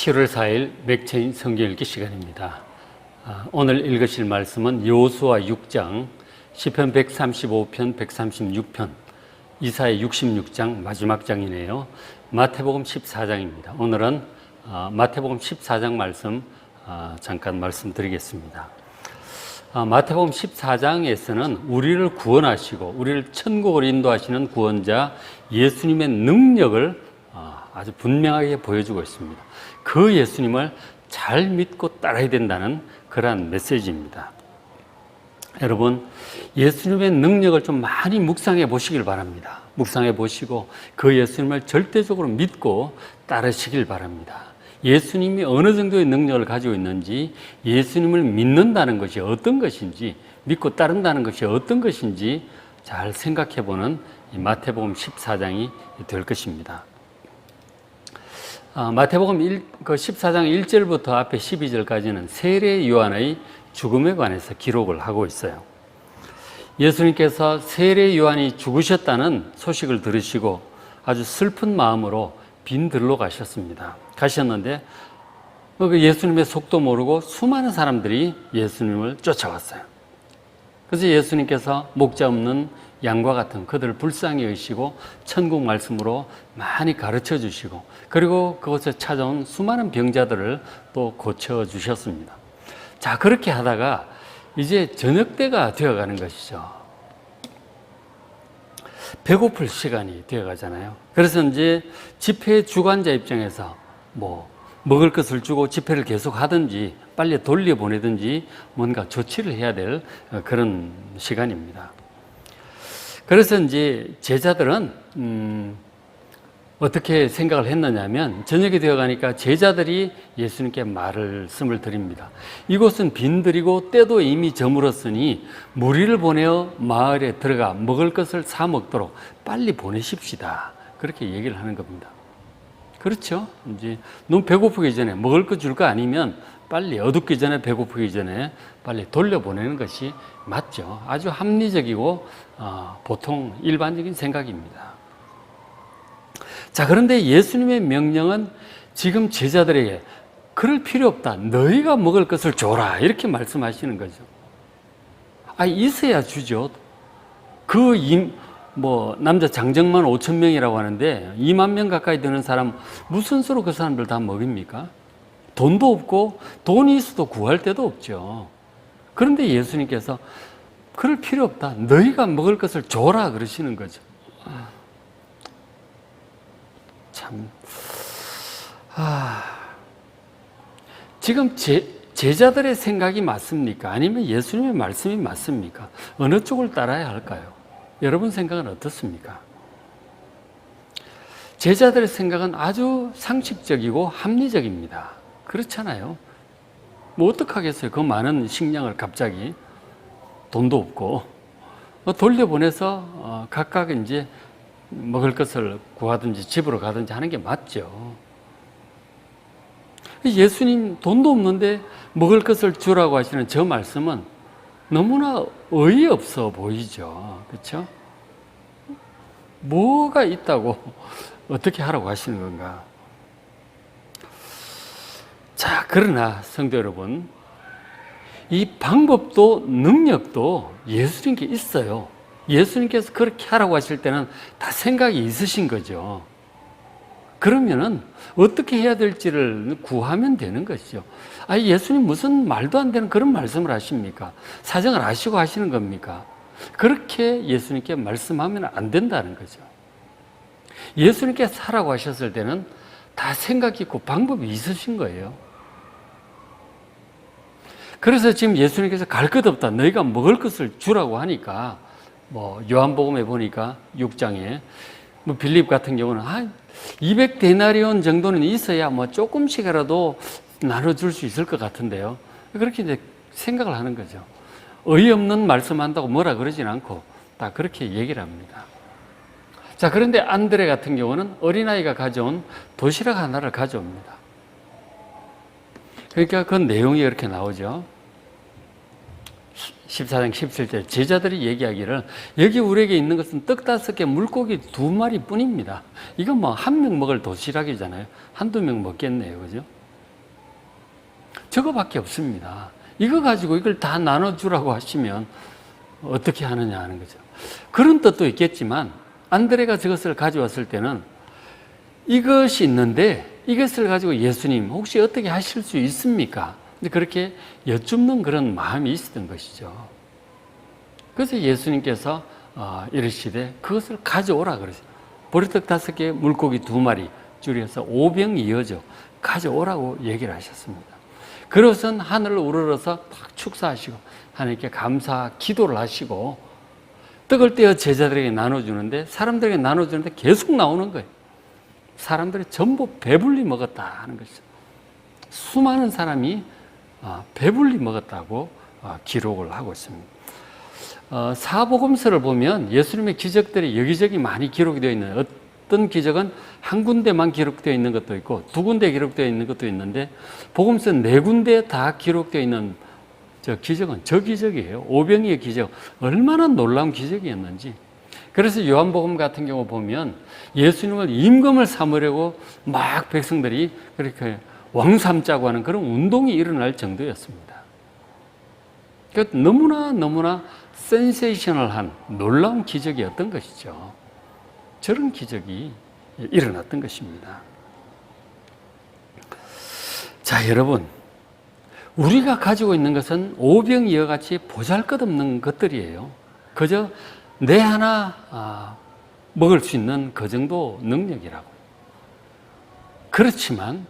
7월 4일 맥체인 성경 읽기 시간입니다. 아, 오늘 읽으실 말씀은 여호수아 6장, 시편 135편, 136편, 이사야 66장 마지막 장이네요. 마태복음 14장입니다. 오늘은 아, 마태복음 14장 말씀 아, 잠깐 말씀드리겠습니다. 아, 마태복음 14장에서는 우리를 구원하시고 우리를 천국을 인도하시는 구원자 예수님의 능력을 아, 아주 분명하게 보여주고 있습니다. 그 예수님을 잘 믿고 따라야 된다는 그러한 메시지입니다. 여러분, 예수님의 능력을 좀 많이 묵상해 보시길 바랍니다. 묵상해 보시고 그 예수님을 절대적으로 믿고 따르시길 바랍니다. 예수님이 어느 정도의 능력을 가지고 있는지, 예수님을 믿는다는 것이 어떤 것인지, 믿고 따른다는 것이 어떤 것인지 잘 생각해 보는 마태복음 14장이 될 것입니다. 아, 마태복음 1, 그 14장 1절부터 앞에 12절까지는 세례 요한의 죽음에 관해서 기록을 하고 있어요. 예수님께서 세례 요한이 죽으셨다는 소식을 들으시고 아주 슬픈 마음으로 빈들로 가셨습니다. 가셨는데 그 예수님의 속도 모르고 수많은 사람들이 예수님을 쫓아왔어요. 그래서 예수님께서 목자 없는 양과 같은 그들을 불쌍히 여시고 천국 말씀으로 많이 가르쳐 주시고 그리고 그곳에 찾아온 수많은 병자들을 또 고쳐 주셨습니다. 자, 그렇게 하다가 이제 저녁 때가 되어 가는 것이죠. 배고플 시간이 되어 가잖아요. 그래서 이제 집회 주관자 입장에서 뭐 먹을 것을 주고 집회를 계속 하든지 빨리 돌려보내든지 뭔가 조치를 해야 될 그런 시간입니다. 그래서 이제 제자들은 음, 어떻게 생각을 했느냐면 저녁이 되어 가니까 제자들이 예수님께 말씀을 드립니다. 이곳은 빈들이고 때도 이미 저물었으니 무리를 보내어 마을에 들어가 먹을 것을 사 먹도록 빨리 보내십시다. 그렇게 얘기를 하는 겁니다. 그렇죠? 이제 너무 배고프기 전에 먹을 거 줄 거 아니면 빨리 어둡기 전에 배고프기 전에 빨리 돌려보내는 것이 맞죠. 아주 합리적이고 어, 보통 일반적인 생각입니다. 자, 그런데 예수님의 명령은 지금 제자들에게 그럴 필요 없다. 너희가 먹을 것을 줘라. 이렇게 말씀하시는 거죠. 아, 있어야 주죠. 그 임, 뭐, 남자 장정만 5천 명이라고 하는데 2만 명 가까이 되는 사람 무슨 수로 그 사람들 다 먹입니까? 돈도 없고 돈이 있어도 구할 데도 없죠. 그런데 예수님께서 그럴 필요 없다. 너희가 먹을 것을 줘라 그러시는 거죠. 참, 아, 지금 제, 제자들의 생각이 맞습니까? 아니면 예수님의 말씀이 맞습니까? 어느 쪽을 따라야 할까요? 여러분 생각은 어떻습니까? 제자들의 생각은 아주 상식적이고 합리적입니다. 그렇잖아요. 뭐 어떡하겠어요. 그 많은 식량을 갑자기 돈도 없고 뭐 돌려보내서 어, 각각 이제 먹을 것을 구하든지 집으로 가든지 하는 게 맞죠. 예수님 돈도 없는데 먹을 것을 주라고 하시는 저 말씀은 너무나 어이없어 보이죠. 그렇죠? 뭐가 있다고 어떻게 하라고 하시는 건가? 자, 그러나 성도 여러분, 이 방법도 능력도 예수님께 있어요. 예수님께서 그렇게 하라고 하실 때는 다 생각이 있으신 거죠. 그러면은 어떻게 해야 될지를 구하면 되는 것이죠. 아, 예수님 무슨 말도 안 되는 그런 말씀을 하십니까? 사정을 아시고 하시는 겁니까? 그렇게 예수님께 말씀하면 안 된다는 거죠. 예수님께서 하라고 하셨을 때는 다 생각 있고 방법이 있으신 거예요. 그래서 지금 예수님께서 갈 것 없다. 너희가 먹을 것을 주라고 하니까 뭐 요한복음에 보니까 6장에 뭐 빌립 같은 경우는 한 200데나리온 정도는 있어야 뭐 조금씩이라도 나눠줄 수 있을 것 같은데요. 그렇게 이제 생각을 하는 거죠. 어이없는 말씀한다고 뭐라 그러진 않고 다 그렇게 얘기를 합니다. 자, 그런데 안드레 같은 경우는 어린아이가 가져온 도시락 하나를 가져옵니다. 그러니까 그 내용이 이렇게 나오죠. 14장 17절 제자들이 얘기하기를 여기 우리에게 있는 것은 떡 다섯 개 물고기 두 마리 뿐입니다. 이건 뭐 한 명 먹을 도시락이잖아요. 한두 명 먹겠네요. 그죠? 저거밖에 없습니다. 이거 가지고 이걸 다 나눠주라고 하시면 어떻게 하느냐 하는 거죠. 그런 뜻도 있겠지만 안드레가 저것을 가져왔을 때는 이것이 있는데 이것을 가지고 예수님 혹시 어떻게 하실 수 있습니까? 그렇게 여쭙는 그런 마음이 있었던 것이죠. 그래서 예수님께서 어, 이르시되 그것을 가져오라 그러세요. 보리떡 다섯 개, 물고기 두 마리 줄여서 오병 이어죠. 가져오라고 얘기를 하셨습니다. 그것은 하늘을 우러러서 팍 축사하시고 하나님께 감사 기도를 하시고 떡을 떼어 제자들에게 나눠주는데 사람들에게 나눠주는데 계속 나오는 거예요. 사람들이 전부 배불리 먹었다 하는 것이죠. 수많은 사람이 어, 배불리 먹었다고 어, 기록을 하고 있습니다. 어, 사복음서를 보면 예수님의 기적들이 여기저기 많이 기록이 되어 있는 어떤 기적은 한 군데만 기록되어 있는 것도 있고 두 군데 기록되어 있는 것도 있는데 복음서 네 군데 다 기록되어 있는 저 기적은 저 기적이에요. 오병이의 기적 얼마나 놀라운 기적이었는지. 그래서 요한복음 같은 경우 보면 예수님을 임금을 삼으려고 막 백성들이 그렇게 왕삼자고 하는 그런 운동이 일어날 정도였습니다. 그 너무나 너무나 센세이셔널한 놀라운 기적이었던 것이죠. 저런 기적이 일어났던 것입니다. 자, 여러분. 우리가 가지고 있는 것은 오병이어 같이 보잘 것 없는 것들이에요. 그저 내 하나 아, 먹을 수 있는 그 정도 능력이라고. 그렇지만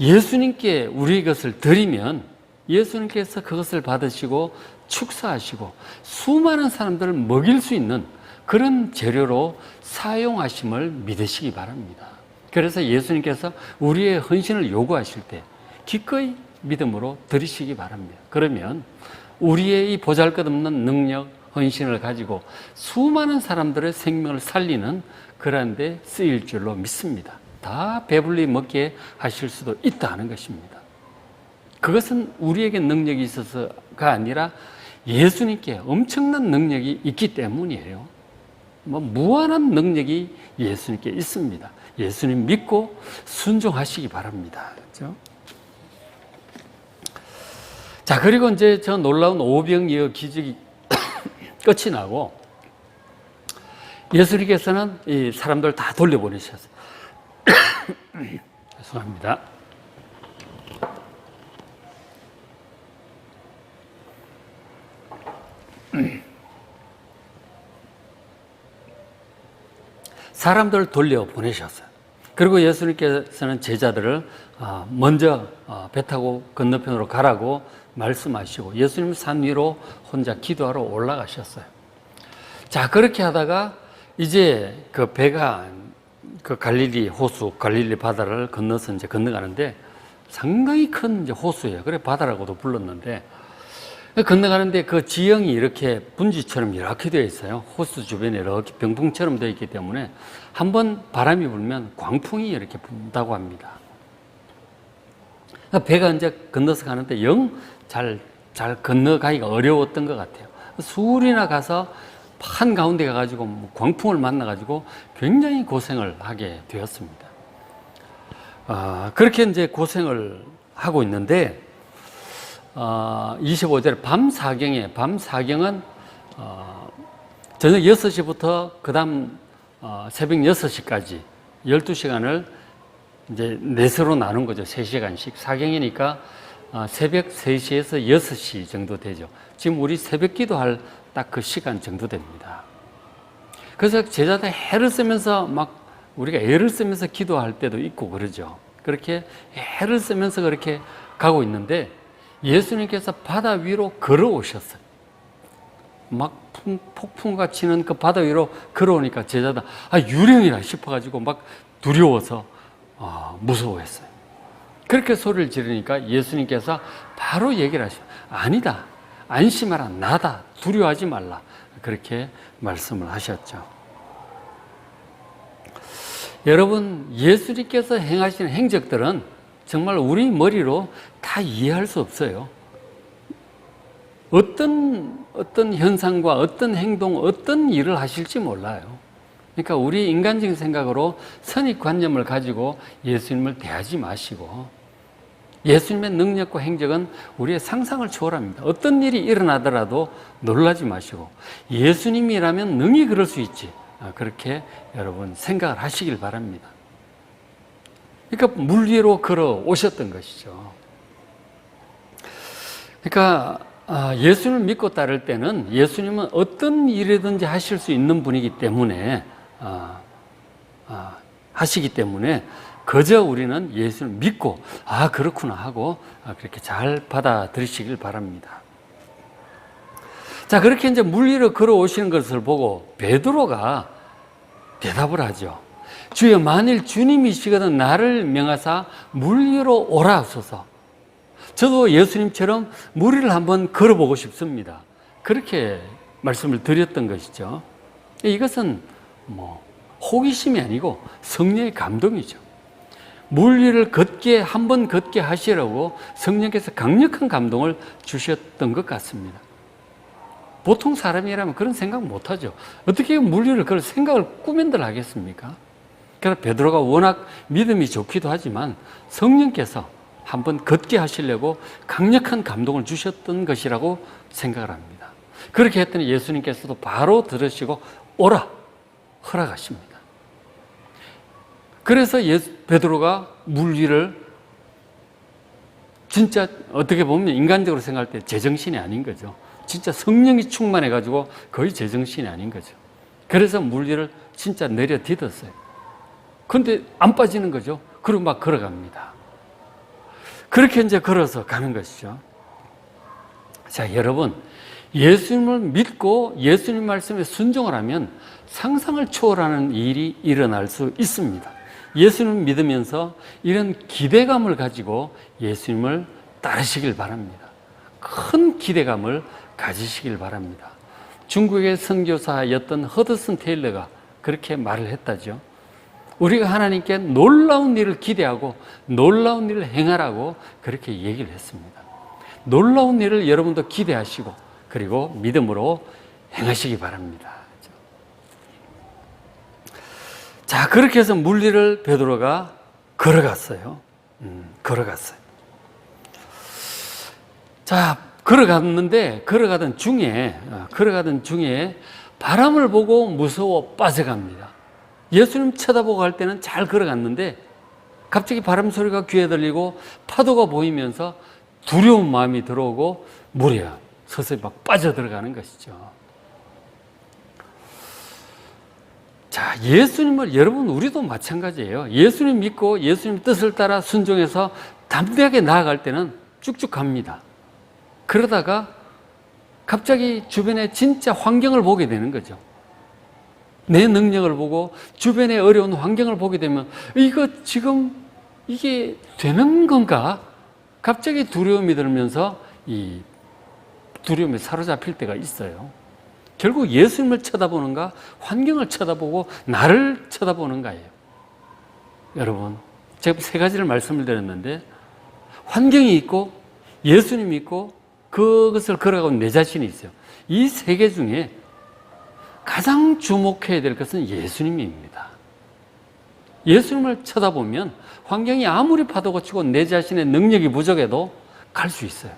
예수님께 우리 것을 드리면 예수님께서 그것을 받으시고 축사하시고 수많은 사람들을 먹일 수 있는 그런 재료로 사용하심을 믿으시기 바랍니다. 그래서 예수님께서 우리의 헌신을 요구하실 때 기꺼이 믿음으로 드리시기 바랍니다. 그러면 우리의 이 보잘 것 없는 능력, 헌신을 가지고 수많은 사람들의 생명을 살리는 그런 데 쓰일 줄로 믿습니다. 다 배불리 먹게 하실 수도 있다는 것입니다. 그것은 우리에게 능력이 있어서가 아니라 예수님께 엄청난 능력이 있기 때문이에요. 뭐 무한한 능력이 예수님께 있습니다. 예수님 믿고 순종하시기 바랍니다. 그렇죠? 자, 그리고 이제 저 놀라운 오병이어 기적이 끝이 나고 예수님께서는 이 사람들 다 돌려보내셨어요. 죄송합니다. 사람들을 돌려보내셨어요. 그리고 예수님께서는 제자들을 어, 먼저 어, 배 타고 건너편으로 가라고 말씀하시고 예수님 산 위로 혼자 기도하러 올라가셨어요. 자, 그렇게 하다가 이제 그 배가 그 갈릴리 호수, 갈릴리 바다를 건너서 이제 건너가는데 상당히 큰 이제 호수예요. 그래 바다라고도 불렀는데 건너가는데 그 지형이 이렇게 분지처럼 이렇게 되어 있어요. 호수 주변에 이렇게 병풍처럼 되어 있기 때문에 한 번 바람이 불면 광풍이 이렇게 분다고 합니다. 배가 이제 건너서 가는데 영 잘, 잘 건너가기가 어려웠던 것 같아요. 수울이나 가서 한 가운데 가가지고 뭐 광풍을 만나가지고 굉장히 고생을 하게 되었습니다. 아, 그렇게 이제 고생을 하고 있는데, 어, 25절 밤 사경에, 밤 사경은 어, 저녁 6시부터 그 다음 어, 새벽 6시까지 12시간을 이제 넷으로 나눈 거죠. 3시간씩. 사경이니까 어, 새벽 3시에서 6시 정도 되죠. 지금 우리 새벽 기도할 딱 그 시간 정도 됩니다. 그래서 제자들 해를 쓰면서 막 우리가 애를 쓰면서 기도할 때도 있고 그러죠. 그렇게 해를 쓰면서 그렇게 가고 있는데 예수님께서 바다 위로 걸어오셨어요. 막 폭풍과 치는 그 바다 위로 걸어오니까 제자들 아 유령이라 싶어가지고 막 두려워서 아, 무서워했어요. 그렇게 소리를 지르니까 예수님께서 바로 얘기를 하시죠. 아니다. 안심하라. 나다. 두려워하지 말라. 그렇게 말씀을 하셨죠. 여러분, 예수님께서 행하시는 행적들은 정말 우리 머리로 다 이해할 수 없어요. 어떤, 어떤 현상과 어떤 행동, 어떤 일을 하실지 몰라요. 그러니까 우리 인간적인 생각으로 선입관념을 가지고 예수님을 대하지 마시고 예수님의 능력과 행적은 우리의 상상을 초월합니다. 어떤 일이 일어나더라도 놀라지 마시고 예수님이라면 능히 그럴 수 있지. 아, 그렇게 여러분 생각을 하시길 바랍니다. 그러니까 물 위로 걸어 오셨던 것이죠. 그러니까 아, 예수님을 믿고 따를 때는 예수님은 어떤 일이든지 하실 수 있는 분이기 때문에 아, 아, 하시기 때문에 그저 우리는 예수를 믿고 아 그렇구나 하고 그렇게 잘 받아들이시길 바랍니다. 자 그렇게 이제 물 위로 걸어 오시는 것을 보고 베드로가 대답을 하죠. 주여 만일 주님이시거든 나를 명하사 물 위로 오라 하소서. 저도 예수님처럼 물 위를 한번 걸어보고 싶습니다. 그렇게 말씀을 드렸던 것이죠. 이것은 뭐 호기심이 아니고 성령의 감동이죠. 물 위를 걷게 한 번 걷게 하시라고 성령께서 강력한 감동을 주셨던 것 같습니다. 보통 사람이라면 그런 생각 못 하죠. 어떻게 물 위를 그럴 생각을 꾸면들 하겠습니까? 그러나 베드로가 워낙 믿음이 좋기도 하지만 성령께서 한번 걷게 하시려고 강력한 감동을 주셨던 것이라고 생각을 합니다. 그렇게 했더니 예수님께서도 바로 들으시고 오라 허락하십니다. 그래서 예수, 베드로가 물 위를 진짜 어떻게 보면 인간적으로 생각할 때 제정신이 아닌 거죠. 진짜 성령이 충만해 가지고 거의 제정신이 아닌 거죠. 그래서 물 위를 진짜 내려 디뎠어요. 근데 안 빠지는 거죠. 그리고 막 걸어갑니다. 그렇게 이제 걸어서 가는 것이죠. 자, 여러분. 예수님을 믿고 예수님 말씀에 순종을 하면 상상을 초월하는 일이 일어날 수 있습니다. 예수님을 믿으면서 이런 기대감을 가지고 예수님을 따르시길 바랍니다. 큰 기대감을 가지시길 바랍니다. 중국의 선교사였던 허드슨 테일러가 그렇게 말을 했다죠. 우리가 하나님께 놀라운 일을 기대하고 놀라운 일을 행하라고 그렇게 얘기를 했습니다. 놀라운 일을 여러분도 기대하시고 그리고 믿음으로 행하시기 바랍니다. 자, 그렇게 해서 물리를 베드로가 걸어갔어요. 음, 걸어갔어요. 자, 걸어갔는데 걸어가던 중에 어, 걸어가던 중에 바람을 보고 무서워 빠져갑니다. 예수님 쳐다보고 갈 때는 잘 걸어갔는데 갑자기 바람 소리가 귀에 들리고 파도가 보이면서 두려운 마음이 들어오고 물에 서서히 막 빠져들어가는 것이죠. 자, 예수님을 여러분 우리도 마찬가지예요. 예수님 믿고 예수님 뜻을 따라 순종해서 담대하게 나아갈 때는 쭉쭉 갑니다. 그러다가 갑자기 주변에 진짜 환경을 보게 되는 거죠. 내 능력을 보고 주변의 어려운 환경을 보게 되면 이거 지금 이게 되는 건가? 갑자기 두려움이 들면서 이 두려움에 사로잡힐 때가 있어요. 결국 예수님을 쳐다보는가, 환경을 쳐다보고 나를 쳐다보는가예요. 여러분, 제가 세 가지를 말씀을 드렸는데 환경이 있고 예수님이 있고 그것을 걸어가고 내 자신이 있어요. 이 세 개 중에 가장 주목해야 될 것은 예수님입니다. 예수님을 쳐다보면 환경이 아무리 파도가 치고 내 자신의 능력이 부족해도 갈 수 있어요.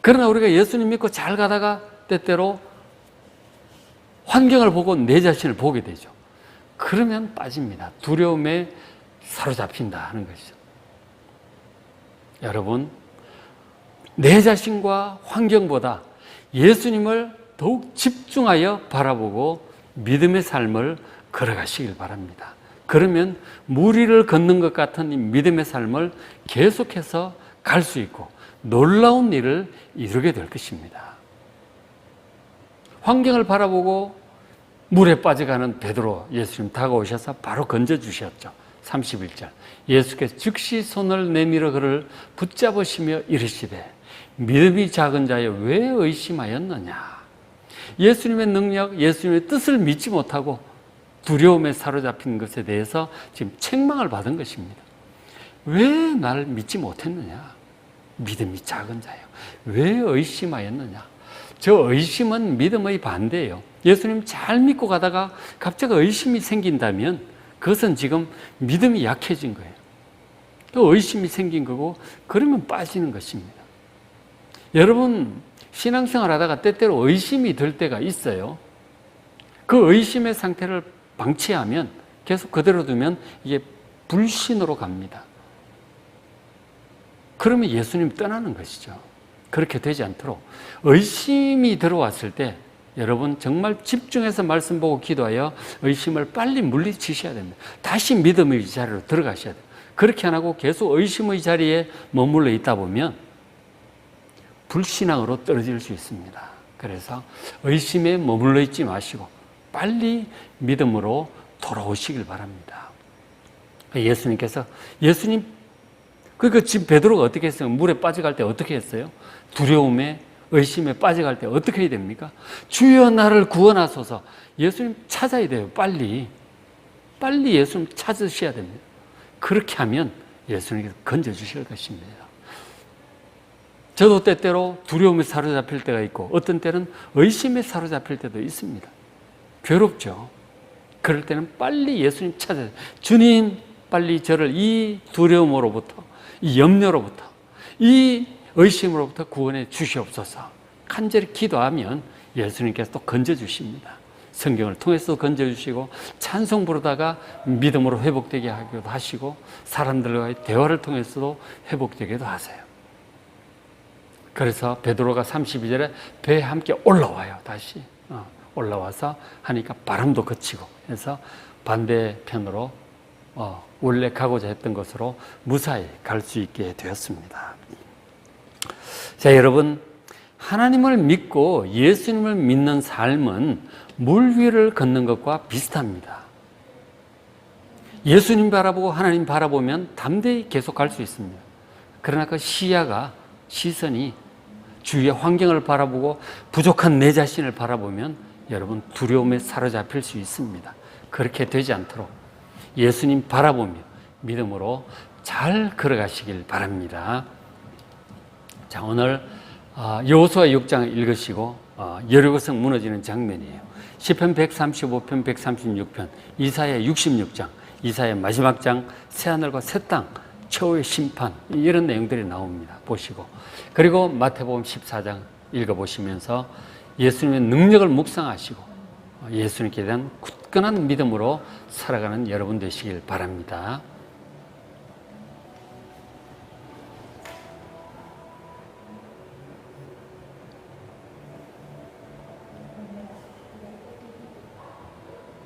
그러나 우리가 예수님 믿고 잘 가다가 때때로 환경을 보고 내 자신을 보게 되죠. 그러면 빠집니다. 두려움에 사로잡힌다 하는 것이죠. 여러분, 내 자신과 환경보다 예수님을 더욱 집중하여 바라보고 믿음의 삶을 걸어가시길 바랍니다. 그러면 무리를 걷는 것 같은 믿음의 삶을 계속해서 갈 수 있고 놀라운 일을 이루게 될 것입니다. 환경을 바라보고 물에 빠져가는 베드로 예수님 다가오셔서 바로 건져 주셨죠. 31절. 예수께서 즉시 손을 내밀어 그를 붙잡으시며 이르시되 믿음이 작은 자여 왜 의심하였느냐? 예수님의 능력, 예수님의 뜻을 믿지 못하고 두려움에 사로잡힌 것에 대해서 지금 책망을 받은 것입니다. 왜 나를 믿지 못했느냐? 믿음이 작은 자요. 왜 의심하였느냐? 저 의심은 믿음의 반대예요. 예수님 잘 믿고 가다가 갑자기 의심이 생긴다면 그것은 지금 믿음이 약해진 거예요. 또 의심이 생긴 거고 그러면 빠지는 것입니다. 여러분 신앙생활 하다가 때때로 의심이 들 때가 있어요. 그 의심의 상태를 방치하면 계속 그대로 두면 이게 불신으로 갑니다. 그러면 예수님 떠나는 것이죠. 그렇게 되지 않도록 의심이 들어왔을 때 여러분 정말 집중해서 말씀 보고 기도하여 의심을 빨리 물리치셔야 됩니다. 다시 믿음의 자리로 들어가셔야 돼요. 그렇게 안 하고 계속 의심의 자리에 머물러 있다 보면 불신앙으로 떨어질 수 있습니다. 그래서 의심에 머물러 있지 마시고 빨리 믿음으로 돌아오시길 바랍니다. 예수님께서 예수님 그러니까 지금 베드로가 어떻게 했어요? 물에 빠져갈 때 어떻게 했어요? 두려움에 의심에 빠져갈 때 어떻게 해야 됩니까? 주여 나를 구원하소서. 예수님 찾아야 돼요. 빨리. 빨리 예수님 찾으셔야 됩니다. 그렇게 하면 예수님께서 건져주실 것입니다. 저도 때때로 두려움에 사로잡힐 때가 있고 어떤 때는 의심에 사로잡힐 때도 있습니다. 괴롭죠. 그럴 때는 빨리 예수님 찾아야 돼요. 주님 빨리 저를 이 두려움으로부터 이 염려로부터 이 의심으로부터 구원해 주시옵소서. 간절히 기도하면 예수님께서 또 건져 주십니다. 성경을 통해서 건져 주시고 찬송 부르다가 믿음으로 회복되게 하기도 하시고 사람들과의 대화를 통해서도 회복되기도 하세요. 그래서 베드로가 32절에 배에 함께 올라와요. 다시 어, 올라와서 하니까 바람도 그치고 해서 반대편으로 어, 원래 가고자 했던 것으로 무사히 갈 수 있게 되었습니다. 자, 여러분 하나님을 믿고 예수님을 믿는 삶은 물 위를 걷는 것과 비슷합니다. 예수님 바라보고 하나님 바라보면 담대히 계속 갈 수 있습니다. 그러나 그 시야가 시선이 주위의 환경을 바라보고 부족한 내 자신을 바라보면 여러분 두려움에 사로잡힐 수 있습니다. 그렇게 되지 않도록 예수님 바라보며 믿음으로 잘 걸어가시길 바랍니다. 자, 오늘 여호수아 6장 읽으시고 어, 여리고성 무너지는 장면이에요. 시편 135편, 136편, 이사야 66장, 이사야 마지막 장, 새 하늘과 새 땅, 최후의 심판 이런 내용들이 나옵니다. 보시고 그리고 마태복음 14장 읽어보시면서 예수님의 능력을 묵상하시고 예수님께 대한 굳건한 믿음으로 살아가는 여러분 되시길 바랍니다.